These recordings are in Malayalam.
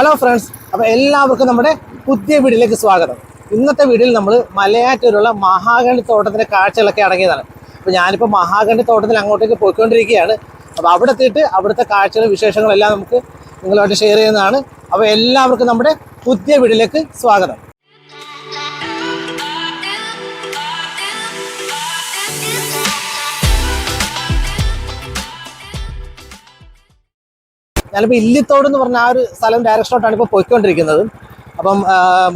ഹലോ ഫ്രണ്ട്സ് അപ്പോൾ എല്ലാവർക്കും നമ്മുടെ പുതിയ വീഡിയോയിലേക്ക് സ്വാഗതം. ഇന്നത്തെ വീഡിയോയിൽ നമ്മൾ മലയാറ്റൂരുള്ള മഹാഗണി തോട്ടത്തിന്റെ കാഴ്ചകളൊക്കെ അടങ്ങിയതാണ്. അപ്പോൾ ഞാനിപ്പോൾ മഹാഗണി തോട്ടത്തിൽ അങ്ങോട്ടേക്ക് പോയിക്കൊണ്ടിരിക്കുകയാണ്. അപ്പോൾ അവിടെ എത്തിയിട്ട് അവിടുത്തെ കാഴ്ചകളും വിശേഷങ്ങളെല്ലാം നമുക്ക് നിങ്ങളുമായിട്ട് ഷെയർ ചെയ്യുന്നതാണ്. അപ്പോൾ എല്ലാവർക്കും നമ്മുടെ പുതിയ വീഡിയോയിലേക്ക് സ്വാഗതം. ഞാനിപ്പോൾ ഇല്ലിത്തോട് എന്ന് പറഞ്ഞ ആ ഒരു സ്ഥലം ഡയറക്ഷനോട്ടാണ് ഇപ്പോൾ പോയിക്കൊണ്ടിരിക്കുന്നത്. അപ്പം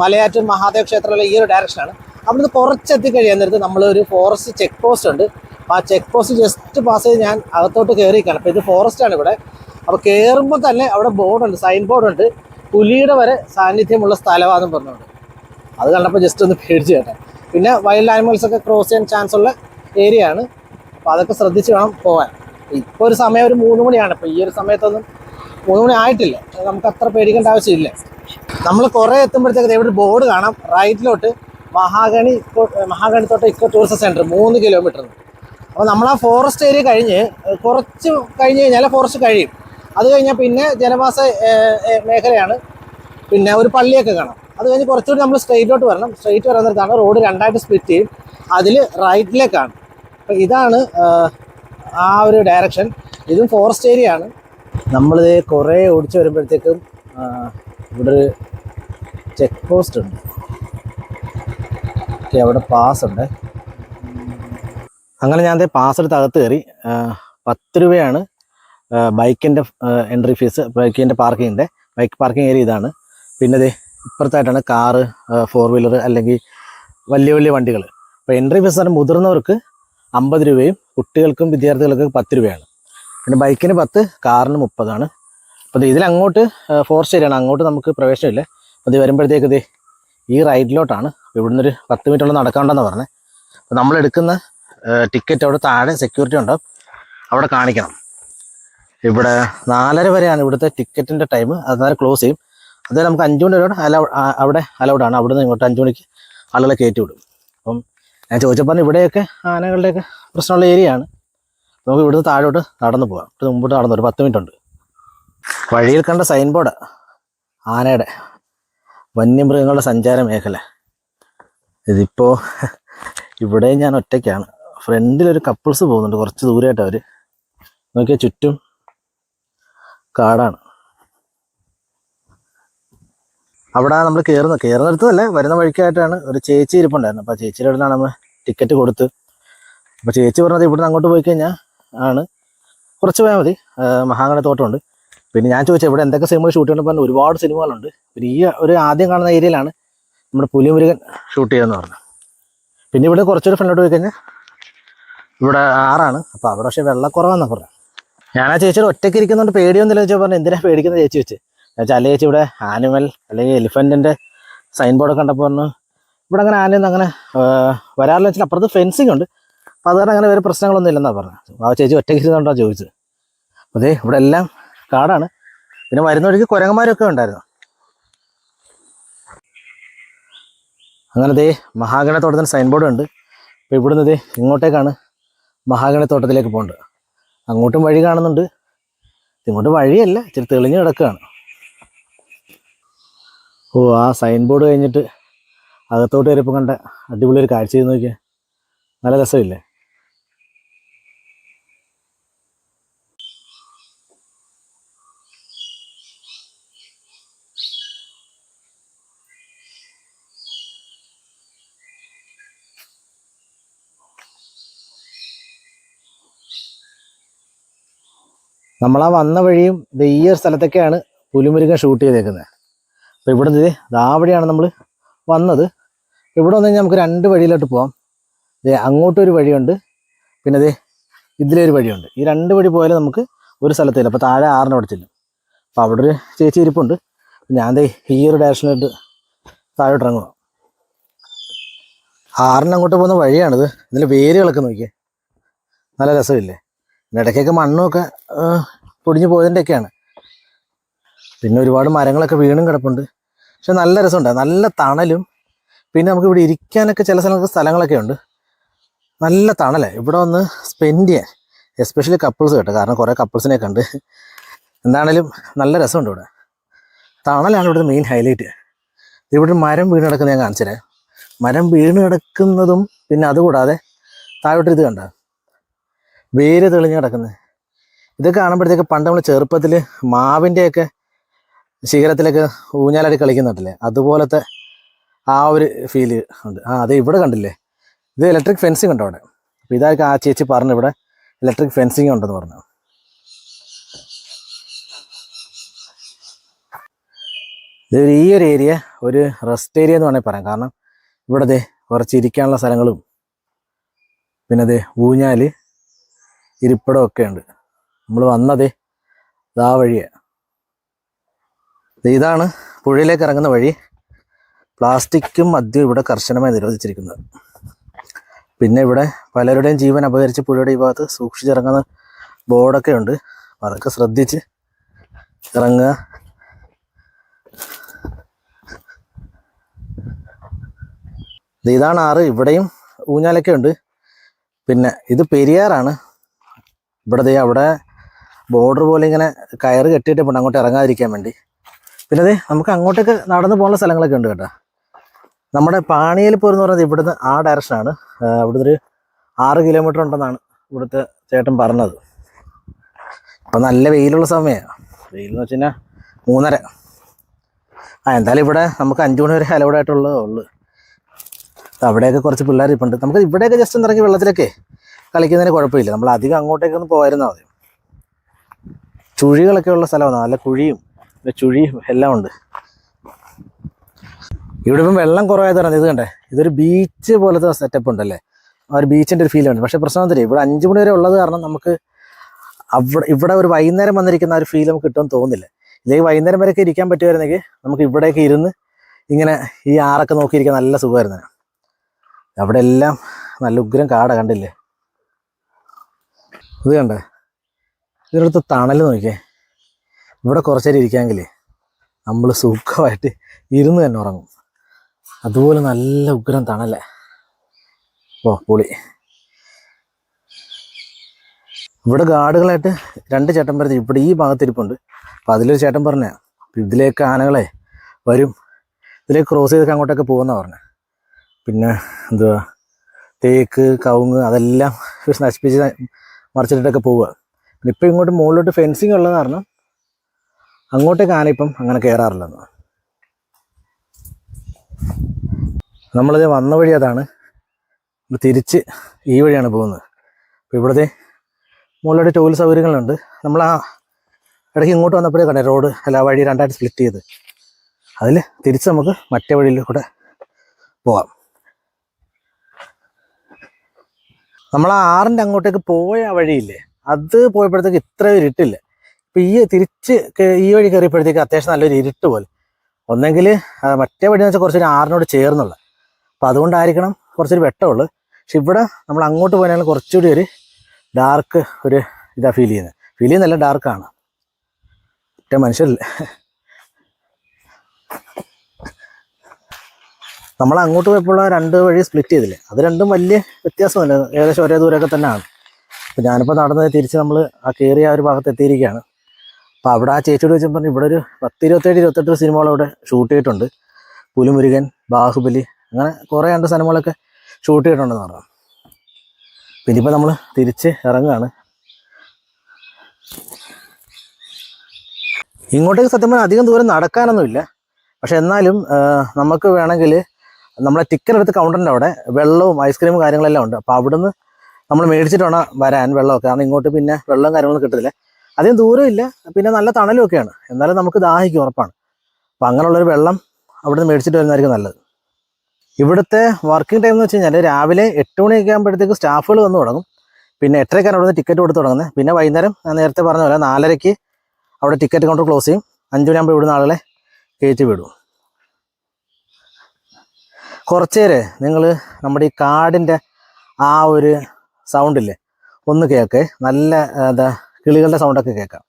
മലയാറ്റൂർ മഹാദേവ ക്ഷേത്രമുള്ള ഈ ഒരു ഡയറക്ഷനാണ് അവിടുന്ന് കുറച്ചെത്തി കഴിയാൻ നേരത്ത് നമ്മളൊരു ഫോറസ്റ്റ് ചെക്ക് പോസ്റ്റ് ഉണ്ട്. ആ ചെക്ക് പോസ്റ്റ് ജസ്റ്റ് പാസ് ചെയ്ത് ഞാൻ അകത്തോട്ട് കയറിയിരിക്കുകയാണ് അപ്പോൾ ഇത് ഫോറസ്റ്റ് ആണ് ഇവിടെ. അപ്പോൾ കയറുമ്പോൾ തന്നെ അവിടെ ബോർഡുണ്ട് സൈൻ ബോർഡുണ്ട് പുലിയുടെ വരെ സാന്നിധ്യമുള്ള സ്ഥലമാണെന്ന് പറഞ്ഞുകൊണ്ട്. അത് കണ്ടപ്പോൾ ജസ്റ്റ് ഒന്ന് പേടിച്ച് കേട്ടെ. പിന്നെ വൈൽഡ് ആനിമൽസ് ഒക്കെ ക്രോസ് ചെയ്യാൻ ചാൻസ് ഉള്ള ഏരിയയാണ് അപ്പോൾ അതൊക്കെ ശ്രദ്ധിച്ച് വേണം പോകാൻ ഇപ്പോൾ ഒരു സമയം ഒരു മൂന്ന് മണിയാണ്. അപ്പോൾ ഈ ഒരു സമയത്തൊന്നും മൂന്ന് മണി ആയിട്ടില്ല നമുക്ക് അത്ര പേടിക്കേണ്ട ആവശ്യമില്ല. നമ്മൾ കുറേ എത്തുമ്പോഴത്തേക്ക് ഇവിടെ ഒരു ബോർഡ് കാണാം. റൈറ്റിലോട്ട് മഹാഗണി ഇക്കോ- മഹാഗണി തോട്ടം ഇക്കോ ടൂറിസം സെന്റർ മൂന്ന് കിലോമീറ്റർ. അപ്പോൾ നമ്മൾ ആ ഫോറസ്റ്റ് ഏരിയ കഴിഞ്ഞ് കുറച്ച് കഴിഞ്ഞ് കഴിഞ്ഞാൽ ഫോറസ്റ്റ് കഴിയും. അത് കഴിഞ്ഞാൽ പിന്നെ ജനവാസ മേഖലയാണ്. പിന്നെ ഒരു പള്ളിയൊക്കെ കാണാം. അത് കഴിഞ്ഞ് കുറച്ചുകൂടി നമ്മൾ സ്ട്രെയിറ്റിലോട്ട് വരണം. സ്ട്രെയിറ്റ് വരുന്നിടത്താണ് റോഡ് രണ്ടായിട്ട് സ്പ്ലിറ്റ് ചെയ്യും. അതിൽ റൈറ്റിലേക്കാണ് അപ്പോൾ ഇതാണ് ആ ഒരു ഡയറക്ഷൻ ഇതും ഫോറസ്റ്റ് ഏരിയ ആണ്. നമ്മളിത് കുറേ ഓടിച്ച് വരുമ്പോഴത്തേക്കും ഇവിടെ ഒരു ചെക്ക് പോസ്റ്റ് ഉണ്ട്. ഓക്കെ അവിടെ പാസ് ഉണ്ട്. അങ്ങനെ ഞാൻ പാസ് എടുത്ത് അകത്ത് കയറി. പത്ത് രൂപയാണ് ബൈക്കിന്റെ എൻട്രി ഫീസ് ബൈക്കിന്റെ പാർക്കിങ്ങിന്റെ ബൈക്ക് പാർക്കിംഗ് ഏരിയ ഇതാണ്. പിന്നെ ഇത് ഇപ്പുറത്തായിട്ടാണ് കാറ് ഫോർ വീലർ അല്ലെങ്കിൽ വലിയ വലിയ വണ്ടികൾ അപ്പോൾ എൻട്രി ഫീസ് പറഞ്ഞാൽ മുതിർന്നവർക്ക് അമ്പത് രൂപയും കുട്ടികൾക്കും വിദ്യാർത്ഥികൾക്കും പത്ത് രൂപയാണ്. പിന്നെ ബൈക്കിന് പത്ത് കാറിന് മുപ്പതാണ്. അപ്പോൾ ഇതിലങ്ങോട്ട് ഫോറസ്റ്റ് ഏരിയയാണ് അങ്ങോട്ട് നമുക്ക് പ്രവേശനമില്ല. അപ്പോൾ ഇത് വരുമ്പോഴത്തേക്ക് ഇത് ഈ റൈഡിലോട്ടാണ് ഇവിടുന്ന് ഒരു പത്ത് മിനിറ്റോളം നടക്കാണ്ടെന്ന് പറഞ്ഞത് അപ്പോൾ നമ്മൾ എടുക്കുന്ന ടിക്കറ്റ് അവിടെ താഴെ സെക്യൂരിറ്റി ഉണ്ടാവും. അവിടെ കാണിക്കണം. ഇവിടെ നാലര വരെയാണ് ഇവിടുത്തെ ടിക്കറ്റിന്റെ ടൈം അത് നേരെ ക്ലോസ് ചെയ്യും. അത് നമുക്ക് അഞ്ച് മണി വരെ അലൗ അവിടെ അലൗഡാണ് അവിടുന്ന് ഇങ്ങോട്ട് അഞ്ച് മണിക്ക് ആളുകളെ കയറ്റി വിടും. അപ്പം ഞാൻ ചോദിച്ചപ്പോൾ ഇവിടെയൊക്കെ ആനകളുടെയൊക്കെ പ്രശ്നമുള്ള ഏരിയ ആണ്. നമുക്ക് ഇവിടുന്ന് താഴോട്ട് നടന്നു പോകാം. ഇവിടെ മുമ്പോട്ട് നടന്നു. ഒരു പത്ത് മിനിറ്റ് ഉണ്ട് വഴിയിൽ കണ്ട സൈൻ ബോർഡ് ആനയുടെ വന്യമൃഗങ്ങളുടെ സഞ്ചാര മേഖല. ഇതിപ്പോൾ ഇവിടെ ഞാൻ ഒറ്റയ്ക്കാണ്. ഫ്രണ്ടിലൊരു കപ്പിൾസ് പോകുന്നുണ്ട്. കുറച്ച് ദൂരമായിട്ട് അവർ നോക്കിയാൽ ചുറ്റും കാടാണ്. അവിടെ നമ്മൾ കയറുന്നത് കയറുന്നിടത്തല്ല വരുന്ന വഴിക്കായിട്ടാണ് ഒരു ചേച്ചി ഇരിപ്പുണ്ടായിരുന്നു അപ്പോൾ ചേച്ചിയുടെ അടുത്താണ് നമ്മൾ ടിക്കറ്റ് കൊടുത്ത്. അപ്പോൾ ചേച്ചി പറഞ്ഞത് ഇവിടുന്ന് അങ്ങോട്ട് പോയി കഴിഞ്ഞാൽ ആണ്. കുറച്ച് പോയാൽ മതി. മഹാഗണ തോട്ടമുണ്ട്. പിന്നെ ഞാൻ ചോദിച്ചത് ഇവിടെ എന്തൊക്കെ സിനിമകൾ ഷൂട്ട് ചെയ്യണം പറഞ്ഞാൽ ഒരുപാട് സിനിമകളുണ്ട് പിന്നെ ഈ ഒരു ആദ്യം കാണുന്ന ഏരിയയിലാണ് നമ്മുടെ പുലിമുരുകൻ ഷൂട്ട് ചെയ്തെന്ന് പറഞ്ഞു പിന്നെ ഇവിടെ കുറച്ചൊരു ഫ്രണ്ടോട്ട് പോയി കഴിഞ്ഞാൽ ഇവിടെ ആറാണ്. അപ്പോൾ അവിടെ പക്ഷേ വെള്ളക്കുറവാന്നാണ് പറഞ്ഞത്. ഞാൻ ആ ചേച്ചിയുടെ ഒറ്റയ്ക്ക് ഇരിക്കുന്നതുകൊണ്ട് പേടിയൊന്നുമില്ല വെച്ചാൽ പറഞ്ഞു എന്തിനാ പേടിക്കുന്ന ചേച്ചി വെച്ച്? എന്നുവെച്ചാൽ അല്ലേ ചേച്ചി ഇവിടെ ആനിമൽ അല്ലെങ്കിൽ എലിഫന്റിന്റെ സൈൻ ബോർഡൊക്കെ കണ്ടപ്പോൾ പറഞ്ഞു ഇവിടെ അങ്ങനെ ആനയൊന്നും അങ്ങനെ വരാറില്ല വെച്ചാൽ അപ്പുറത്ത് ഫെൻസിങ് ഉണ്ട്. അപ്പോൾ അങ്ങനെ വേറെ പ്രശ്നങ്ങളൊന്നും ഇല്ലെന്നാണ് പറഞ്ഞത്. ആ ചേച്ചി ഒറ്റയ്ക്ക് ഇരുന്നുകൊണ്ടാണ് ചോദിച്ചത്. അപ്പോൾ അതെ ഇവിടെ എല്ലാം കാടാണ്. പിന്നെ വരുന്ന വഴിക്ക് കുരങ്ങന്മാരൊക്കെ ഉണ്ടായിരുന്നു. അങ്ങനെ ദേ മഹാഗണ തോട്ടത്തിന് സൈൻ ബോർഡ് ഉണ്ട്. അപ്പോൾ ഇവിടുന്ന് ദേ ഇങ്ങോട്ടേക്കാണ് മഹാഗണത്തോട്ടത്തിലേക്ക് പോകേണ്ടത്. അങ്ങോട്ടും വഴി കാണുന്നുണ്ട്. ഇങ്ങോട്ട് വഴിയല്ല ഇച്ചിരി തെളിഞ്ഞ് കിടക്കുകയാണ്. ഓ ആ സൈൻ ബോർഡ് കഴിഞ്ഞിട്ട് അകത്തോട്ട് കയറിയപ്പോൾ കണ്ട അടിപൊളി ഒരു കാഴ്ച ചെയ്ത് നോക്കിയാൽ നല്ല രസമില്ലേ? നമ്മളാ വന്ന വഴിയും ഈ ഒരു സ്ഥലത്തൊക്കെയാണ് പുലിമുരുകൻ ഷൂട്ട് ചെയ്തേക്കുന്നത്. അപ്പോൾ ഇവിടെ നിന്ന് ദാ വഴിയാണ് നമ്മൾ വന്നത്. ഇവിടെ വന്നു നമുക്ക് രണ്ട് വഴിയിലോട്ട് ദേ അങ്ങോട്ടൊരു വഴിയുണ്ട് പിന്നെ അതേ ഇതിലൊരു വഴിയുണ്ട്. ഈ രണ്ട് വഴി പോയാലും നമുക്ക് ഒരു സ്ഥലത്തില്ല. അപ്പോൾ താഴെ ആറിന് അവിടെ ചെല്ലും. അപ്പോൾ അവിടെ ഒരു ചേച്ചി ഇരിപ്പുണ്ട്. ഞാൻ ദേ ഈ ഒരു ഡയറക്ഷനിലോട്ട് താഴോട്ട് ഇറങ്ങുക ആറിന് അങ്ങോട്ട് പോകുന്ന വഴിയാണിത്. ഇതിൽ വേരുകളൊക്കെ നോക്കിയേ. നല്ല രസമില്ലേ? ഇടയ്ക്കൊക്കെ മണ്ണുമൊക്കെ പൊടിഞ്ഞു പോയതിന്റെയൊക്കെയാണ് പിന്നെ ഒരുപാട് മരങ്ങളൊക്കെ വീണും കിടപ്പുണ്ട്. പക്ഷെ നല്ല രസമുണ്ട്. നല്ല തണലും പിന്നെ നമുക്ക് ഇവിടെ ഇരിക്കാനൊക്കെ ചില സ്ഥലങ്ങൾക്ക് സ്ഥലങ്ങളൊക്കെ ഉണ്ട്. നല്ല തണലേ. ഇവിടെ ഒന്ന് സ്പെൻഡ് ചെയ്യാൻ എസ്പെഷ്യലി കപ്പിൾസ് കേട്ടോ. കാരണം കുറേ കപ്പിൾസിനെ കണ്ട് എന്താണേലും നല്ല രസമുണ്ട് ഇവിടെ. തണലാണ് ഇവിടുത്തെ മെയിൻ ഹൈലൈറ്റ് ഇവിടെ മരം വീണ് കിടക്കുന്ന ഞാൻ കാണിച്ചുതരാം. മരം വീണ് കിടക്കുന്നതും പിന്നെ അതുകൂടാതെ താഴോട്ട് ഇത് കണ്ട? വേര് തെളിഞ്ഞ് കിടക്കുന്നത് ഇതൊക്കെ കാണുമ്പോഴത്തേക്ക് പണ്ട് നമ്മൾ ചെറുപ്പത്തിൽ മാവിന്റെയൊക്കെ ശിഖരത്തിലൊക്കെ ഊഞ്ഞാലാടി കളിക്കുന്നുണ്ടല്ലേ? അതുപോലത്തെ ആ ഒരു ഫീൽ ഉണ്ട്. ആ അതെ ഇവിടെ കണ്ടില്ലേ? ഇത് ഇലക്ട്രിക് ഫെൻസിങ് ഉണ്ടോ അവിടെ? അപ്പോൾ ഇതായിരിക്കും ആ ചേച്ചി പറഞ്ഞു ഇവിടെ ഇലക്ട്രിക് ഫെൻസിങ് ഉണ്ടെന്ന് പറഞ്ഞു ഇത് ഈ ഒരു ഏരിയ ഒരു റെസ്റ്റ് ഏരിയ എന്ന് വേണമെങ്കിൽ പറയാം. കാരണം ഇവിടെ കുറച്ച് ഇരിക്കാനുള്ള സ്ഥലങ്ങളും പിന്നെ അത് ഊഞ്ഞാൽ ഇരിപ്പിടം ഒക്കെ ഉണ്ട് നമ്മൾ വന്നതേ ഇതാ വഴിയാണ് ഇതാണ് പുഴയിലേക്ക് ഇറങ്ങുന്ന വഴി. പ്ലാസ്റ്റിക്കും മദ്യം ഇവിടെ കർശനമായി നിരോധിച്ചിരിക്കുന്നത്. പിന്നെ ഇവിടെ പലരുടെയും ജീവൻ അപകരിച്ച് പുഴയുടെ ഈ ഭാഗത്ത് സൂക്ഷിച്ചിറങ്ങുന്ന ബോർഡൊക്കെ ഉണ്ട് അതൊക്കെ ശ്രദ്ധിച്ച് ഇറങ്ങുക. ഇതാണ് ആറ്. ഇവിടെയും ഊഞ്ഞാലൊക്കെ ഉണ്ട് പിന്നെ ഇത് പെരിയാറാണ്. ഇവിടെ ദേ അവിടെ ബോർഡർ പോലെ ഇങ്ങനെ കയറ് കെട്ടിയിട്ടുണ്ട് അങ്ങോട്ട് ഇറങ്ങാതിരിക്കാൻ വേണ്ടി. പിന്നെ ദേ നമുക്ക് അങ്ങോട്ടേക്ക് നടന്നു പോകുന്ന സ്ഥലങ്ങളൊക്കെ ഉണ്ട് കേട്ടോ. നമ്മുടെ പാണിയൽപ്പൂർ എന്ന് പറയുന്നത് ഇവിടുന്ന് ആ ഡയറക്ഷനാണ് ഇവിടുന്ന് ഒരു ആറ് കിലോമീറ്റർ ഉണ്ടെന്നാണ് ഇവിടുത്തെ ചേട്ടൻ പറഞ്ഞത്. ഇപ്പം നല്ല വെയിലുള്ള സമയമാണ് വെയിൽ എന്ന് വെച്ച് കഴിഞ്ഞാൽ മൂന്നര. ആ എന്തായാലും ഇവിടെ നമുക്ക് അഞ്ചു മണി വരെ അലൗഡ് ആയിട്ടുള്ളതേ ഉള്ളൂ. അവിടെയൊക്കെ കുറച്ച് പിള്ളേർ ഇപ്പം ഉണ്ട് നമുക്ക് ഇവിടെയൊക്കെ ജസ്റ്റ് ഒന്ന് ഇറങ്ങി വെള്ളത്തിലൊക്കെ കളിക്കുന്നതിന് കുഴപ്പമില്ല. നമ്മൾ അധികം അങ്ങോട്ടേക്കൊന്നും പോകാമായിരുന്നാൽ മതി. ചുഴികളൊക്കെ ഉള്ള സ്ഥലമാണ്. നല്ല കുഴിയും ചുഴിയും എല്ലാം ഉണ്ട്. ഇവിടെ ഇപ്പം വെള്ളം കുറവായത് പറഞ്ഞത് ഇത് കണ്ടേ ഇതൊരു ബീച്ച് പോലത്തെ സെറ്റപ്പ് ഉണ്ടല്ലേ? ആ ഒരു ബീച്ചിന്റെ ഒരു ഫീൽ ഉണ്ട്. പക്ഷേ പ്രശ്നം തരും ഇവിടെ അഞ്ച് മണി വരെ ഉള്ളത് കാരണം നമുക്ക് അവിടെ ഇവിടെ ഒരു വൈകുന്നേരം വന്നിരിക്കുന്ന ഒരു ഫീൽ നമുക്ക് കിട്ടുമെന്ന് തോന്നുന്നില്ല. ഇല്ലെങ്കിൽ വൈകുന്നേരം വരെയൊക്കെ ഇരിക്കാൻ പറ്റുമായിരുന്നെങ്കിൽ നമുക്ക് ഇവിടെയൊക്കെ ഇരുന്ന് ഇങ്ങനെ ഈ ആറൊക്കെ നോക്കിയിരിക്കാൻ നല്ല സുഖമായിരുന്നു. അവിടെ എല്ലാം നല്ല ഉഗ്രം കാട കണ്ടില്ലേ? ഇത് കണ്ടേ? ഇതിനടുത്ത് തണൽ നോക്കിയേ. ഇവിടെ കുറച്ചേരം ഇരിക്കാമെങ്കിൽ നമ്മൾ സുഖമായിട്ട് ഇരുന്ന് തന്നെ ഉറങ്ങും. അതുപോലെ നല്ല ഉഗ്രം തണലേ. ഓ പൊളി. ഇവിടെ ഗാർഡുകളായിട്ട് രണ്ട് ചേട്ടൻ പറഞ്ഞ് ഇവിടെ ഈ ഭാഗത്തിരിപ്പുണ്ട് അപ്പം അതിലൊരു ചേട്ടൻ പറഞ്ഞ ഇതിലേക്ക് ആനകളെ വരും. ഇതിലേക്ക് ക്രോസ് ചെയ്തൊക്കെ അങ്ങോട്ടൊക്കെ പോകുമെന്നാണ് പറഞ്ഞത് പിന്നെ എന്തുവാ? തേക്ക് കവുങ്ങ് അതെല്ലാം നശിപ്പിച്ച് മറിച്ചിട്ടൊക്കെ പോവുക. പിന്നെ ഇപ്പം ഇങ്ങോട്ട് മുകളിലോട്ട് ഫെൻസിങ് ഉള്ളത് കാരണം അങ്ങോട്ടേക്ക് ആന ഇപ്പം അങ്ങനെ കയറാറില്ലെന്ന് നമ്മളിത് വന്ന വഴി അതാണ്. തിരിച്ച് ഈ വഴിയാണ് പോകുന്നത്. അപ്പോൾ ഇവിടുത്തെ മുകളിലോട്ട് ടോയ്ലറ്റ് സൗകര്യങ്ങളുണ്ട്. നമ്മൾ ആ ഇടയ്ക്ക് ഇങ്ങോട്ട് വന്നപ്പോഴേ കണ്ടേ റോഡ് അല്ല വഴി രണ്ടായിട്ട് സ്പ്ലിറ്റ് ചെയ്ത്. അതിൽ തിരിച്ച് നമുക്ക് മറ്റേ വഴിയിൽ കൂടെ പോവാം. നമ്മൾ ആ ആറിന്റെ അങ്ങോട്ടേക്ക് പോയ വഴിയില്ലേ അത് പോയപ്പോഴത്തേക്ക് ഇത്ര ഇരുട്ടില്ല. ഇപ്പം ഈ തിരിച്ച് ഈ വഴി കയറിയപ്പോഴത്തേക്ക് അത്യാവശ്യം നല്ലൊരു ഇരുട്ട് പോലെ. ഒന്നെങ്കിൽ മറ്റേ വഴി എന്ന് വെച്ചാൽ കുറച്ചൊരു ആറിനോട് ചേർന്നുള്ള. അപ്പം അതുകൊണ്ടായിരിക്കണം കുറച്ചൊരു വെട്ടമുള്ളു. പക്ഷെ ഇവിടെ നമ്മൾ അങ്ങോട്ട് പോയാലും കുറച്ചുകൂടി ഒരു ഡാർക്ക് ഒരു ഇതാ ഫീൽ ചെയ്യുന്നത് ഫീൽ ചെയ്യുന്നല്ല ഡാർക്കാണ്. ഒറ്റ മനുഷ്യരില്ല. നമ്മൾ അങ്ങോട്ട് പോയപ്പോൾ രണ്ട് വഴി സ്പ്ലിറ്റ് ചെയ്തില്ലേ? അത് രണ്ടും വലിയ വ്യത്യാസമല്ല ഏകദേശം ഒരേ ദൂരമൊക്കെ തന്നെയാണ്. അപ്പം ഞാനിപ്പോൾ നടന്നത് തിരിച്ച് നമ്മൾ ആ കയറിയ ആ ഒരു ഭാഗത്ത് എത്തിയിരിക്കുകയാണ്. അപ്പോൾ അവിടെ ആ ചേച്ചിയോട് വെച്ചാൽ പറഞ്ഞു ഇവിടെ ഒരു പത്ത് ഇരുപത്തേഴ് ഇരുപത്തെട്ട് സിനിമകൾ ഇവിടെ ഷൂട്ട് ചെയ്തിട്ടുണ്ട്. പുലിമുരുകൻ ബാഹുബലി അങ്ങനെ കുറേ രണ്ട് സിനിമകളൊക്കെ ഷൂട്ട് ചെയ്തിട്ടുണ്ടെന്ന് പറഞ്ഞു. പിന്നെ ഇപ്പോൾ നമ്മൾ തിരിച്ച് ഇറങ്ങുകയാണ്. ഇങ്ങോട്ടേക്ക് സത്യം പറഞ്ഞാൽ അധികം ദൂരം നടക്കാനൊന്നുമില്ല. പക്ഷെ എന്നാലും നമുക്ക് വേണമെങ്കിൽ നമ്മളെ ടിക്കറ്റ് എടുത്ത് കൗണ്ടറിന്റെ അവിടെ വെള്ളവും ഐസ്ക്രീമും കാര്യങ്ങളെല്ലാം ഉണ്ട്. അപ്പോൾ അവിടുന്ന് നമ്മൾ മേടിച്ചിട്ട് വേണം വരാൻ വെള്ളമൊക്കെ. കാരണം ഇങ്ങോട്ട് പിന്നെ വെള്ളവും കാര്യങ്ങളും കിട്ടത്തില്ല. അധികം ദൂരമില്ല പിന്നെ നല്ല തണലും ഒക്കെയാണ് എന്നാലും നമുക്ക് ദാഹിക്കും ഉറപ്പാണ്. അപ്പം അങ്ങനെയുള്ളൊരു വെള്ളം അവിടുന്ന് മേടിച്ചിട്ട് വരുന്നതായിരിക്കും നല്ലത്. ഇവിടുത്തെ വർക്കിംഗ് ടൈം എന്ന് വെച്ച് കഴിഞ്ഞാൽ രാവിലെ എട്ട് മണിയൊക്കെ ആകുമ്പോഴത്തേക്ക് സ്റ്റാഫുകൾ വന്ന് തുടങ്ങും. പിന്നെ എട്ടരയ്ക്കാണ് അവിടുന്ന് ടിക്കറ്റ് കൊടുത്ത് തുടങ്ങുന്നത്. പിന്നെ വൈകുന്നേരം ഞാൻ നേരത്തെ പറഞ്ഞ പോലെ നാലരയ്ക്ക് അവിടെ ടിക്കറ്റ് കൗണ്ടർ ക്ലോസ് ചെയ്യും. അഞ്ചു മണിയാകുമ്പോൾ ഇവിടുന്ന് ആളുകളെ കയറ്റി വിടും. കുറച്ച് നേരെ നിങ്ങൾ നമ്മുടെ ഈ കാടിന്റെ ആ ഒരു സൗണ്ടില്ലേ ഒന്ന് കേൾക്കേ. നല്ല എന്താ കിളികളുടെ സൗണ്ടൊക്കെ കേൾക്കാം.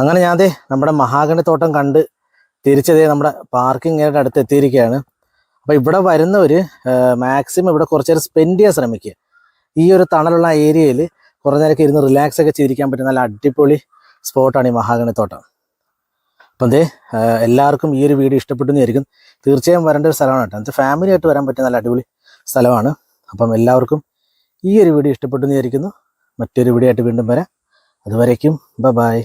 അങ്ങനെ ഞാൻ ദേ നമ്മുടെ മഹാഗണി തോട്ടം കണ്ട് തിരിച്ചതേ നമ്മുടെ പാർക്കിംഗ് ഏരിയയുടെ അടുത്ത് എത്തിയിരിക്കുകയാണ്. അപ്പോൾ ഇവിടെ വരുന്നവർ മാക്സിമം ഇവിടെ കുറച്ച് നേരം സ്പെൻഡ് ചെയ്യാൻ ശ്രമിക്കുക. ഈ ഒരു തണലുള്ള ഏരിയയിൽ കുറേ നേരമൊക്കെ ഇരുന്ന് റിലാക്സ് ഒക്കെ ചെയ്തിരിക്കാൻ പറ്റുന്ന നല്ല അടിപൊളി സ്പോട്ടാണ് ഈ മഹാഗണി തോട്ടം അപ്പം ദേ എല്ലാവർക്കും ഈ ഒരു വീഡിയോ ഇഷ്ടപ്പെട്ടു എന്നായിരിക്കും തീർച്ചയായും വരേണ്ട ഒരു സ്ഥലമാണ് കേട്ടോ. എന്നിട്ട് ഫാമിലി ആയിട്ട് വരാൻ പറ്റിയ നല്ല അടിപൊളി സ്ഥലമാണ്. അപ്പം എല്ലാവർക്കും ഈ ഒരു വീഡിയോ ഇഷ്ടപ്പെട്ടു എന്നായിരിക്കുന്നു മറ്റൊരു വീഡിയോ ആയിട്ട് വീണ്ടും വരാം. അതുവരേക്കും ബ ബായ്